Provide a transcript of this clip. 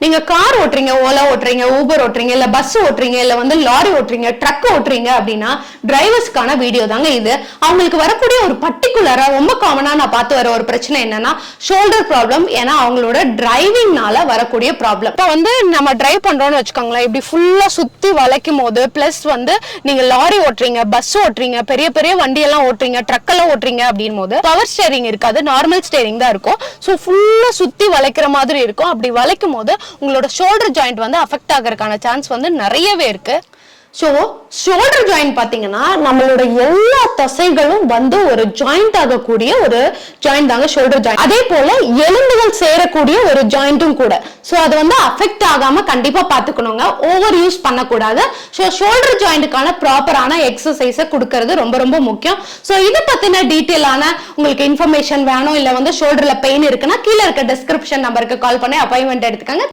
நீங்க கார் ஓட்டுறீங்க ஓலா ஓட்டுறீங்க ஊபர் ஓட்டுறீங்க இல்ல பஸ் ஓட்டுறீங்க இல்ல வந்து லாரி ஓட்டுறீங்க ட்ரக் ஓட்டுறீங்க அப்படின்னா டிரைவர்ஸ்க்கான வீடியோ தாங்க இது. அவங்களுக்கு வரக்கூடிய ஒரு பர்டிகுலரா ரொம்ப காமனா நான் பார்த்து வர ஒரு பிரச்சனை என்னன்னா ஷோல்டர் ப்ராப்ளம் ஏன்னா அவங்களோட டிரைவிங்னால வரக்கூடிய ப்ராப்ளம் இப்போ வந்து நம்ம டிரைவ் பண்றோம்னு வச்சுக்கோங்களேன் இப்படி ஃபுல்லா சுத்தி வளைக்கும் போது பிளஸ் வந்து நீங்க லாரி ஓட்டுறீங்க பஸ் ஓட்டுறீங்க பெரிய பெரிய வண்டியெல்லாம் ஓட்டுறீங்க ட்ரக் எல்லாம் ஓட்டுறீங்க அப்படின் போது பவர் ஸ்டேரிங் இருக்காது நார்மல் ஸ்டேரிங் தான் இருக்கும். ஸோ ஃபுல்லா சுத்தி வளைக்கிற மாதிரி இருக்கும். அப்படி வளைக்கும் போது உங்களோட ஷோல்டர் ஜாயிண்ட் வந்து அஃபெக்ட் ஆகிறதுக்கான சான்ஸ் வந்து நிறையவே இருக்கு. ஸோ ஷோல்டர் ஜாயிண்ட் பார்த்தீங்கன்னா நம்மளோட எல்லா தசைகளும் வந்து ஒரு ஜாயிண்ட் ஆகக்கூடிய ஒரு ஜாயிண்ட் தாங்க ஷோல்டர் ஜாயிண்ட் அதே போல எலும்புகள் சேரக்கூடிய ஒரு ஜாயிண்ட்டும் கூட. ஸோ அது வந்து அஃபெக்ட் ஆகாம கண்டிப்பா பார்த்துக்கணுங்க ஓவர் யூஸ் பண்ணக்கூடாது ஸோ ஷோல்டர் ஜாயிண்ட்டுக்கான ப்ராப்பரான எக்ஸசைஸை கொடுக்கறது ரொம்ப ரொம்ப முக்கியம். ஸோ இதை பத்தின டீட்டெயிலான உங்களுக்கு இன்ஃபர்மேஷன் வேணும் இல்லை வந்து ஷோல்டர்ல பெயின் இருக்குன்னா கீழே இருக்க டிஸ்கிரிப்ஷன் நம்பருக்கு கால் பண்ணி அப்பாயின்மெண்ட் எடுத்துக்கங்க.